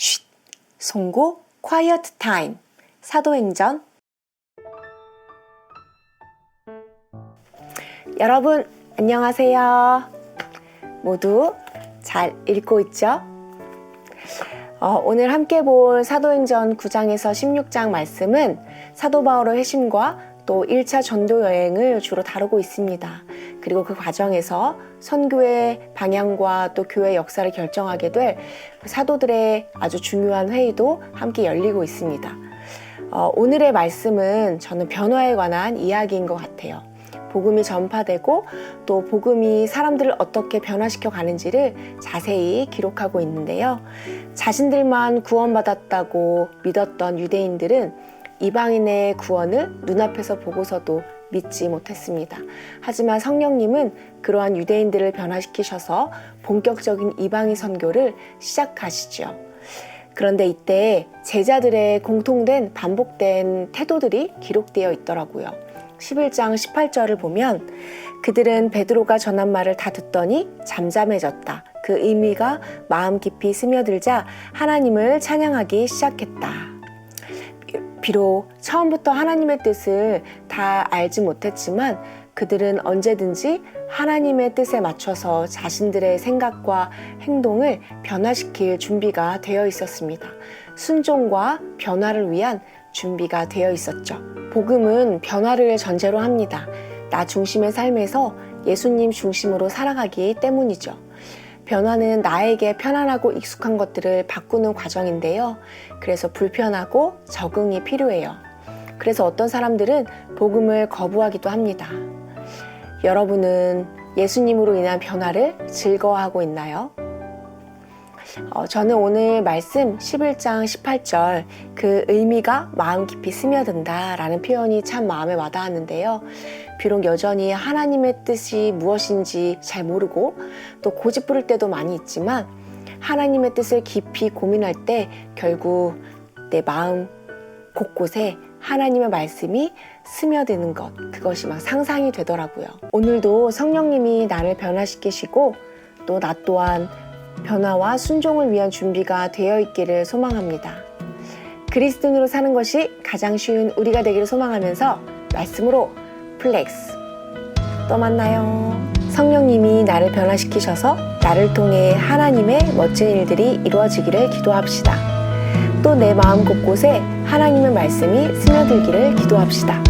쉿, 송고, quiet time, 사도행전. 여러분, 안녕하세요. 모두 잘 읽고 있죠? 어, 오늘 함께 볼 사도행전 9장에서 16장 말씀은 사도 바울의 회심과 또 1차 전도 여행을 주로 다루고 있습니다. 그리고 그 과정에서 선교의 방향과 또 교회 역사를 결정하게 될 사도들의 아주 중요한 회의도 함께 열리고 있습니다. 어, 오늘의 말씀은 저는 변화에 관한 이야기인 것 같아요. 복음이 전파되고 또 복음이 사람들을 어떻게 변화시켜 가는지를 자세히 기록하고 있는데요. 자신들만 구원받았다고 믿었던 유대인들은 이방인의 구원을 눈앞에서 보고서도 믿지 못했습니다. 하지만 성령님은 그러한 유대인들을 변화시키셔서 본격적인 이방인 선교를 시작하시죠. 그런데 이때 제자들의 공통된 반복된 태도들이 기록되어 있더라고요. 11장 18절을 보면 그들은 베드로가 전한 말을 다 듣더니 잠잠해졌다. 그 의미가 마음 깊이 스며들자 하나님을 찬양하기 시작했다. 비록 처음부터 하나님의 뜻을 다 알지 못했지만 그들은 언제든지 하나님의 뜻에 맞춰서 자신들의 생각과 행동을 변화시킬 준비가 되어 있었습니다. 순종과 변화를 위한 준비가 되어 있었죠. 복음은 변화를 전제로 합니다. 나 중심의 삶에서 예수님 중심으로 살아가기 때문이죠. 변화는 나에게 편안하고 익숙한 것들을 바꾸는 과정인데요. 그래서 불편하고 적응이 필요해요. 그래서 어떤 사람들은 복음을 거부하기도 합니다. 여러분은 예수님으로 인한 변화를 즐거워하고 있나요? 어, 저는 오늘 말씀 11장 18절 그 의미가 마음 깊이 스며든다 라는 표현이 참 마음에 와닿았는데요. 비록 여전히 하나님의 뜻이 무엇인지 잘 모르고 또 고집 부릴 때도 많이 있지만 하나님의 뜻을 깊이 고민할 때 결국 내 마음 곳곳에 하나님의 말씀이 스며드는 것, 그것이 막 상상이 되더라고요. 오늘도 성령님이 나를 변화시키시고 또 나 또한 변화와 순종을 위한 준비가 되어 있기를 소망합니다. 그리스도인으로 사는 것이 가장 쉬운 우리가 되기를 소망하면서 말씀으로 플렉스. 또 만나요. 성령님이 나를 변화시키셔서 나를 통해 하나님의 멋진 일들이 이루어지기를 기도합시다. 또 내 마음 곳곳에 하나님의 말씀이 스며들기를 기도합시다.